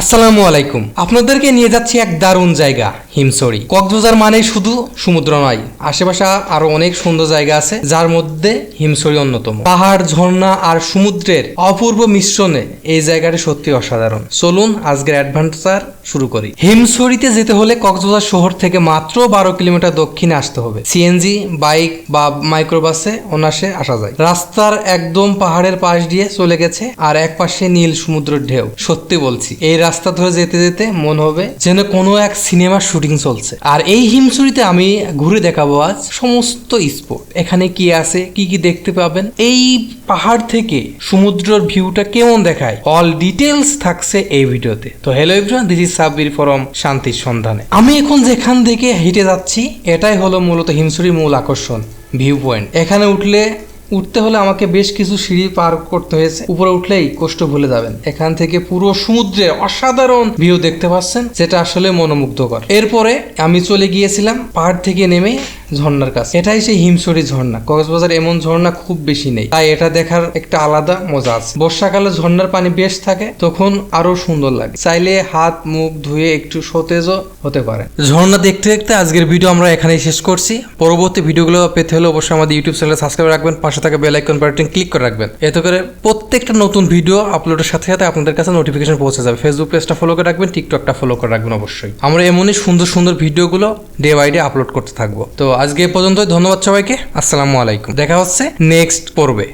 আসসালামু আলাইকুম। আপনাদেরকে নিয়ে যাচ্ছি এক দারুণ জায়গা হিমসরি কক্সবাজার মানে শুধু সমুদ্র নয়, আশেপাশে আরও অনেক সুন্দর জায়গা আছে, যার মধ্যে হিমসরি অন্যতম। পাহাড়, ঝর্ণা আর সমুদ্রের অপূর্ব মিশ্রণে এই জায়গাটি সত্যি অসাধারণ। চলুন আজকের অ্যাডভেঞ্চার শুরু করি। হিমসরিতে যেতে হলে কক্সবাজার শহর থেকে মাত্র বারো কিলোমিটার দক্ষিণে আসতে হবে। সিএনজি, বাইক বা মাইক্রোবাসে অনাসে আসা যায়। রাস্তার একদম পাহাড়ের পাশ দিয়ে চলে গেছে আর এক পাশে নীল সমুদ্রের ঢেউ। সত্যি বলছি, এই রাস্তা ধরে যেতে যেতে মনে হবে যেন কোনো এক সিনেমার শুটিং চলছে। আর এই হিমসুরিতে আমি ঘুরে দেখাবো আজ সমস্ত স্পট। এখানে কি আছে, কি কি দেখতে পাবেন? এই পাহাড় থেকে সমুদ্রের ভিউটা কেমন দেখায়? অল ডিটেলস থাকছে এই ভিডিওতে। তো hello everyone this is Sabbir from শান্তির সন্ধানে আমি এখন যেখান থেকে হেঁটে যাচ্ছি, এটাই হলো মূলত হিমসুরির মূল আকর্ষণ ভিউ পয়েন্ট এখানে উঠলে উঠতে হলে আমাকে বেশ কিছু সিঁড়ি পার করতে হয়েছে। উপরে উঠলেই কষ্ট ভুলে যাবেন। এখান থেকে পুরো সমুদ্রের অসাধারণ ভিউ দেখতে পাচ্ছেন, যেটা আসলে মনোমুগ্ধকর। এরপরে আমি চলে গিয়েছিলাম পাহাড় থেকে নেমে ঝর্ণার কাছে। এটাই সেই হিমসরি ঝর্ণা। কক্সবাজার এমন ঝর্ণা খুব বেশি নেই। তাই এটা দেখার একটা আলাদা মজা আছে। বর্ষাকালে ঝর্ণার পানি বেশ থাকে, তখন আরও সুন্দর লাগে। চাইলে হাত, মুখ ধুয়ে একটু সতেজও হতে পারে। ঝর্ণা দেখতে দেখতে আজকের ভিডিও আমরা এখানেই শেষ করছি। পরবর্তী ভিডিওগুলো পেতে হলে অবশ্যই আমাদের ইউটিউব চ্যানেল সাবস্ক্রাইব রাখবেন পাশে থাকা বেল আইকন বাটন ক্লিক করে রাখবেন। এতে করে প্রত্যেকটা নতুন ভিডিও আপলোডের সাথে সাথে আপনাদের কাছে নোটিফিকেশন পৌঁছে যাবে। ফেসবুক পেজটা ফলো করে রাখবেন টিকটকটা ফলো করে রাখবেন অবশ্যই। আমরা এমনই সুন্দর সুন্দর ভিডিওগুলো ডে বাই ডে আপলোড করতে থাকব। তো আজকে এ পর্যন্তই, ধন্যবাদ সবাইকে, আসসালামু আলাইকুম। দেখা হচ্ছে নেক্সট পর্বে।